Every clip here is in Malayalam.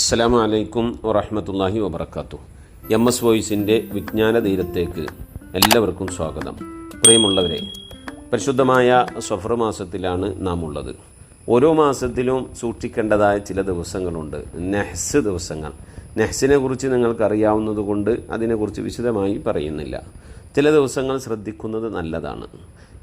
അസ്സലാമു വലൈക്കും വറഹമത്തല്ലാഹി വബർക്കാത്തു എം എസ് വോയിസിന്റെ വിജ്ഞാന തീരത്തേക്ക് എല്ലാവർക്കും സ്വാഗതം. പ്രിയമുള്ളവരെ പരിശുദ്ധമായ സഫർ മാസത്തിലാണ് നാം ഉള്ളത് ഓരോ മാസത്തിലും സൂക്ഷിക്കേണ്ടതായ ചില ദിവസങ്ങളുണ്ട്. നെഹ്സ് ദിവസങ്ങൾ. നെഹ്സിനെ കുറിച്ച് നിങ്ങൾക്കറിയാവുന്നത് കൊണ്ട് അതിനെക്കുറിച്ച് വിശദമായി പറയുന്നില്ല. ചില ദിവസങ്ങൾ ശ്രദ്ധിക്കുന്നത് നല്ലതാണ്.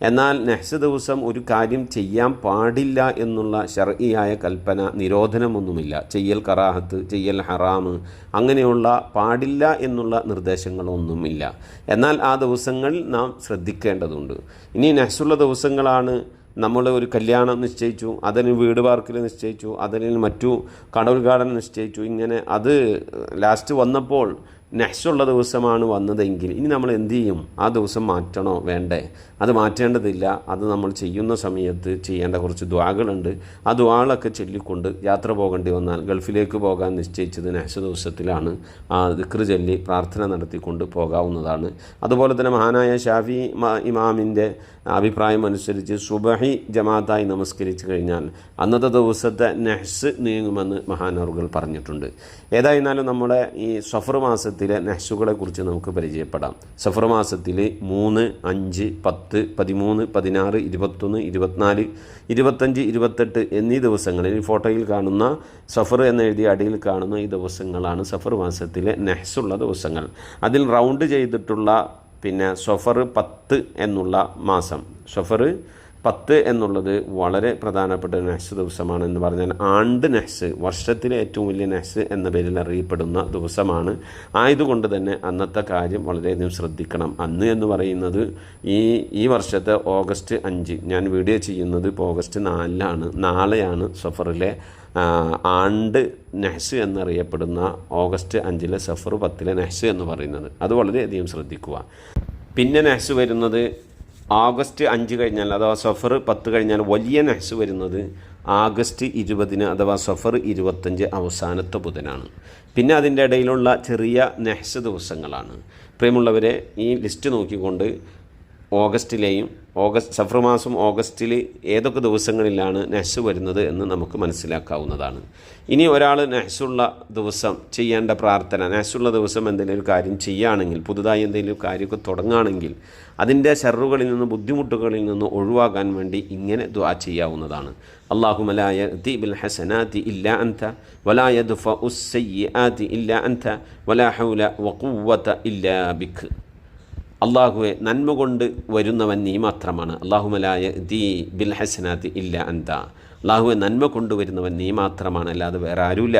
എന്നാൽ നെഹ്സ് ദിവസം ഒരു കാര്യം ചെയ്യാൻ പാടില്ല എന്നുള്ള ഷർഇയായ കൽപ്പന നിരോധനമൊന്നുമില്ല. ചെയ്യൽ കറാഹത്ത് ചെയ്യൽ ഹറാം അങ്ങനെയുള്ള പാടില്ല എന്നുള്ള നിർദ്ദേശങ്ങളൊന്നുമില്ല. എന്നാൽ ആ ദിവസങ്ങൾ നാം ശ്രദ്ധിക്കേണ്ടതുണ്ട്. ഇനി നെഹ്സുള്ള ദിവസങ്ങളാണ്. നമ്മൾ ഒരു കല്യാണം നിശ്ചയിച്ചു അതിന് വീട് പാർക്കൽ നിശ്ചയിച്ചു അതിന് മറ്റു കടൽഗാർഡൻ നിശ്ചയിച്ചു ഇങ്ങനെ അത് ലാസ്റ്റ് വന്നപ്പോൾ നെക്സ്റ്റുള്ള ദിവസമാണ് വന്നതെങ്കിൽ ഇനി നമ്മൾ എന്ത് ചെയ്യും? ആ ദിവസം മാറ്റണോ? വേണ്ടേ. അത് മാറ്റേണ്ടതില്ല. അത് നമ്മൾ ചെയ്യുന്ന സമയത്ത് ചെയ്യേണ്ട കുറച്ച് ദ്വാകളുണ്ട്. ആ ദ്വാകളൊക്കെ ചൊല്ലിക്കൊണ്ട് യാത്ര പോകേണ്ടി വന്നാൽ ഗൾഫിലേക്ക് പോകാൻ നിശ്ചയിച്ചത് നെക്സ്റ്റ് ദിവസത്തിലാണ് ആ ദിക്ർ ചൊല്ലി പ്രാർത്ഥന നടത്തിക്കൊണ്ട് പോകാവുന്നതാണ്. അതുപോലെ തന്നെ മഹാനായ ഷാഫി ഇമാമിന്റെ അഭിപ്രായം അനുസരിച്ച് സുബഹി ജമാഅത്തായി നമസ്കരിച്ചു കഴിഞ്ഞാൽ അന്നത്തെ ദിവസത്തെ നെഹ്സ് നീങ്ങുമെന്ന് മഹാനവറുകൾ പറഞ്ഞിട്ടുണ്ട്. ഏതായിരുന്നാലും നമ്മുടെ ഈ സഫർ മാസത്തിലെ നെഹ്സുകളെ കുറിച്ച് നമുക്ക് പരിചയപ്പെടാം. സഫർ മാസത്തിൽ മൂന്ന് അഞ്ച് പത്ത് പതിമൂന്ന് പതിനാറ് ഇരുപത്തൊന്ന് ഇരുപത്തിനാല് ഇരുപത്തഞ്ച് ഇരുപത്തെട്ട് എന്നീ ദിവസങ്ങളിൽ ഈ ഫോട്ടോയിൽ കാണുന്ന സഫർ എന്നെഴുതിയ അടിയിൽ കാണുന്ന ഈ ദിവസങ്ങളാണ് സഫർ മാസത്തിലെ നെഹ്സുള്ള ദിവസങ്ങൾ. അതിൽ റൗണ്ട് ചെയ്തിട്ടുള്ള പിന്നെ സൊഫർ പത്ത് എന്നുള്ള മാസം. സൊഫർ പത്ത് എന്നുള്ളത് വളരെ പ്രധാനപ്പെട്ട നെഹ്സ് ദിവസമാണ് എന്ന് പറഞ്ഞാൽ ആണ്ട് നെഹ്സ് വർഷത്തിലെ ഏറ്റവും വലിയ നെഹ്സ് എന്ന പേരിൽ അറിയപ്പെടുന്ന ദിവസമാണ്. ആയതുകൊണ്ട് തന്നെ അന്നത്തെ കാര്യം വളരെയധികം ശ്രദ്ധിക്കണം. അന്ന് എന്ന് പറയുന്നത് ഈ ഈ വർഷത്തെ ഓഗസ്റ്റ് അഞ്ച് ഞാൻ വീഡിയോ ചെയ്യുന്നത് ഇപ്പോൾ ഓഗസ്റ്റ് നാലിലാണ് നാളെയാണ് സഫറിലെ ആണ്ട് നെഹ്സ് എന്നറിയപ്പെടുന്ന ഓഗസ്റ്റ് അഞ്ചിലെ സഫർ പത്തിലെ നെഹ്സ് എന്ന് പറയുന്നത്. അത് വളരെയധികം ശ്രദ്ധിക്കുക. പിന്നെ നെഹ്സ് വരുന്നത് ഓഗസ്റ്റ് അഞ്ച് കഴിഞ്ഞാൽ അഥവാ സഫർ പത്ത് കഴിഞ്ഞാൽ വലിയ നഹ്സ് വരുന്നത് ആഗസ്റ്റ് ഇരുപതിന് അഥവാ സഫർ ഇരുപത്തഞ്ച് അവസാനത്തെ ബുധനാണ്. പിന്നെ അതിന്റെ ഇടയിലുള്ള ചെറിയ നെഹ്സ് ദിവസങ്ങളാണ്. പ്രിയമുള്ളവരെ ഈ ലിസ്റ്റ് നോക്കിക്കൊണ്ട് ഓഗസ്റ്റിലെയും ഓഗസ്റ്റ് സഫർ മാസം ഓഗസ്റ്റിൽ ഏതൊക്കെ ദിവസങ്ങളിലാണ് നെഹ്സ് വരുന്നത് എന്ന് നമുക്ക് മനസ്സിലാക്കാവുന്നതാണ്. ഇനി ഒരാൾ നെഹ്സുള്ള ദിവസം ചെയ്യേണ്ട പ്രാർത്ഥന നെഹ്സുള്ള ദിവസം എന്തെങ്കിലും കാര്യം ചെയ്യുകയാണെങ്കിൽ പുതുതായി എന്തെങ്കിലും കാര്യമൊക്കെ തുടങ്ങുകയാണെങ്കിൽ അതിന്റെ ഷെറുകളിൽ നിന്ന് ബുദ്ധിമുട്ടുകളിൽ നിന്ന് ഒഴിവാക്കാൻ വേണ്ടി ഇങ്ങനെ ദ്വാ ചെയ്യാവുന്നതാണ്. അള്ളാഹുമലായ തി ബിൽ ഹസനാതി ഇല്ല അന്ത വലായ ദുഫ ഉസ് ഇല്ല അന്ത വലാ ഹൗല വഖുവത ഇല്ലാ ബിഖ് അള്ളാഹുവെ നന്മ കൊണ്ട് വരുന്നവൻ നീ മാത്രമാണ്. അള്ളാഹുമലായ ദീ ബിൽ ഹസനാത്ത് ഇല്ല അന്ത അള്ളാഹുവെ നന്മ കൊണ്ടുവരുന്നവൻ നീ മാത്രമാണ്. അല്ലാതെ വേറെ ആരുമില്ല.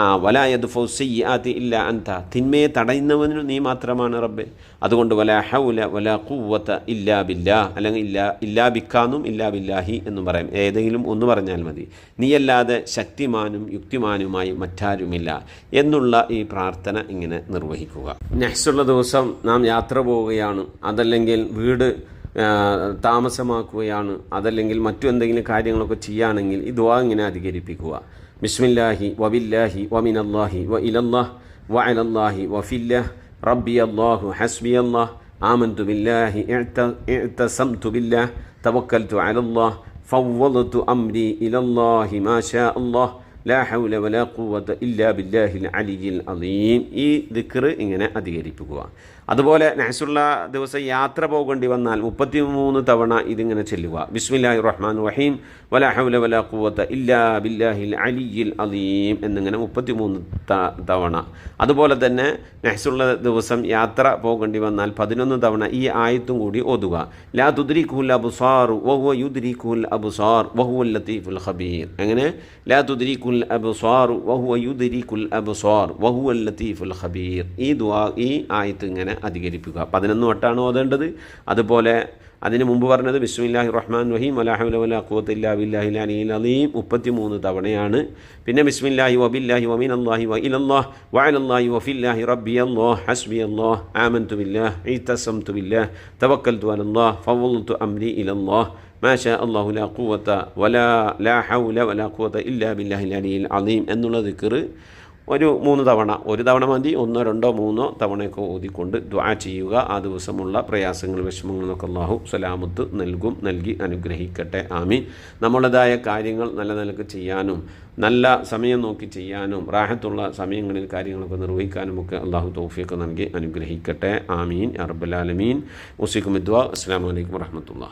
ആ വലായത് ഫൗസയ്യാത്തി ഇല്ല അന്ത തിന്മയെ തടയുന്നവനും നീ മാത്രമാണ് റബ്ബെ. അതുകൊണ്ട് വല ഹൗല വല കൂവത്ത ഇല്ലാ ബില്ലാ. അല്ലെങ്കിൽ ഇല്ലാ ഇല്ലാ ബിക്കാന്നും ഇല്ലാ ബില്ലാഹി എന്നും പറയാം. ഏതെങ്കിലും ഒന്ന് പറഞ്ഞാൽ മതി. നീയല്ലാതെ ശക്തിമാനും യുക്തിമാനുമായി മറ്റാരുമില്ല എന്നുള്ള ഈ പ്രാർത്ഥന ഇങ്ങനെ നിർവഹിക്കുക. നെക്സ്റ്റുള്ള ദിവസം നാം യാത്ര പോവുകയാണ്. അതല്ലെങ്കിൽ വീട് താമസമാക്കുകയാണ്. അതല്ലെങ്കിൽ മറ്റു എന്തെങ്കിലും കാര്യങ്ങളൊക്കെ ചെയ്യുകയാണെങ്കിൽ ഈ ദുവാ ഇങ്ങനെ അധികരിപ്പിക്കുക. ബിസ്മില്ലാഹി വബില്ലാഹി വമിനല്ലാഹി വ ഇലല്ലാഹ് വ അലല്ലാഹി വഫില്ലാഹ് റബ്ബി അല്ലാഹു ഹസ്ബി അല്ലാഹ് ആമന്തു ബില്ലാഹി ഇഅ്തസംതു ബില്ലാഹ് തവക്കൽതു അലല്ലാഹ് ഫവ്വദതു അംരി ഇലല്ലാഹി മാ ഷാ അല്ലാഹ് ലാ ഹൗല വലാ ഖുവത ഇല്ലാ ബില്ലാഹിൽ അലിയിൽ അലീം ഈ ദിക്ർ ഇങ്ങനെ അധികരിപ്പിക്കുക. അതുപോലെ നഹസുള്ള ദിവസം യാത്ര പോകേണ്ടി വന്നാൽ മുപ്പത്തി മൂന്ന് തവണ ഇതിങ്ങനെ ചെല്ലുക. ബിസ്മില്ലാഹി റഹ്മാൻ റഹീം. വലാ ഹൗല വലാ ഖുവത ഇല്ലാ ബില്ലാഹിൽ അലിയിൽ അലീം എന്നിങ്ങനെ മുപ്പത്തി മൂന്ന് തവണ. അതുപോലെ തന്നെ നഹസുള്ള ദിവസം യാത്ര പോകേണ്ടി വന്നാൽ പതിനൊന്ന് തവണ ഈ ആയത്തും കൂടി ഓതുക. ലാ തുദ്രിഖുൽ അബുസാർ വഹുവ യുദ്രിഖുൽ അബുസാർ വഹുവൽ ലത്തീഫുൽ ഖബീർ. അങ്ങനെ ലാ തുദ്രിഖുൽ അബ്സാർ വഹുവ യുദ്രിഖുൽ അബ്സാർ വഹുവൽ ലത്തീഫുൽ ഖബീർ. ഈ ദുആ ഈ ആയത്ത് ഇങ്ങനെ അധികരിപ്പിക്കുക. പതിനൊന്ന് വട്ടാണ് ഓതേണ്ടത്. അതുപോലെ അതിന് മുമ്പ് പറഞ്ഞത് ബിസ്മില്ലാഹി റഹ്മാൻ റഹീം അലാഹുല വലാ ഖുവത്തില്ല ബില്ലാഹി അലിയിൽ അലീം മുപ്പത്തി മൂന്ന് തവണയാണ്. പിന്നെ ബിസ്മില്ലാഹി വബില്ലാഹി വമീൻ അള്ളാഹി വ ഇലല്ലാഹ് വഅലല്ലാഹി വഫില്ലാഹി റബ്ബി അല്ലാഹ് ഹസ്ബി അല്ലാഹ് ആമൻതു ബില്ലാഹ് ഈതസംതു ബില്ലാഹ് തവക്കൽതു അലല്ലാഹ് ഫവ്വൽതു അംരി ഇലല്ലാഹ് മാ ഷാ അല്ലാഹു ലാ ഖുവത വലാ ലാ ഹൗല വലാ ഖുവത ഇല്ലാ ബില്ലാഹി അലിയിൽ അലീം എന്നുള്ള ദിക്ർ ഒരു മൂന്ന് തവണ. ഒരു തവണ മതി ഒന്നോ രണ്ടോ മൂന്നോ തവണയൊക്കെ ഓതിക്കൊണ്ട് ദ്വാ ചെയ്യുക. ആ ദിവസമുള്ള പ്രയാസങ്ങൾ വിഷമങ്ങളൊക്കെ അള്ളാഹു സലാമത്ത് നൽകും നൽകി അനുഗ്രഹിക്കട്ടെ. ആമി നമ്മുടേതായ കാര്യങ്ങൾ നല്ല നിലയ്ക്ക് ചെയ്യാനും നല്ല സമയം നോക്കി ചെയ്യാനും റാഹത്തുള്ള സമയങ്ങളിൽ കാര്യങ്ങളൊക്കെ നിർവഹിക്കാനും ഒക്കെ അള്ളാഹു തൗഫിയൊക്കെ നൽകി അനുഗ്രഹിക്കട്ടെ. ആമീൻ. അറബുലാലമീൻ ഉസിക്കും അസ്സാം വലൈക്കും വർഹമത്തുള്ള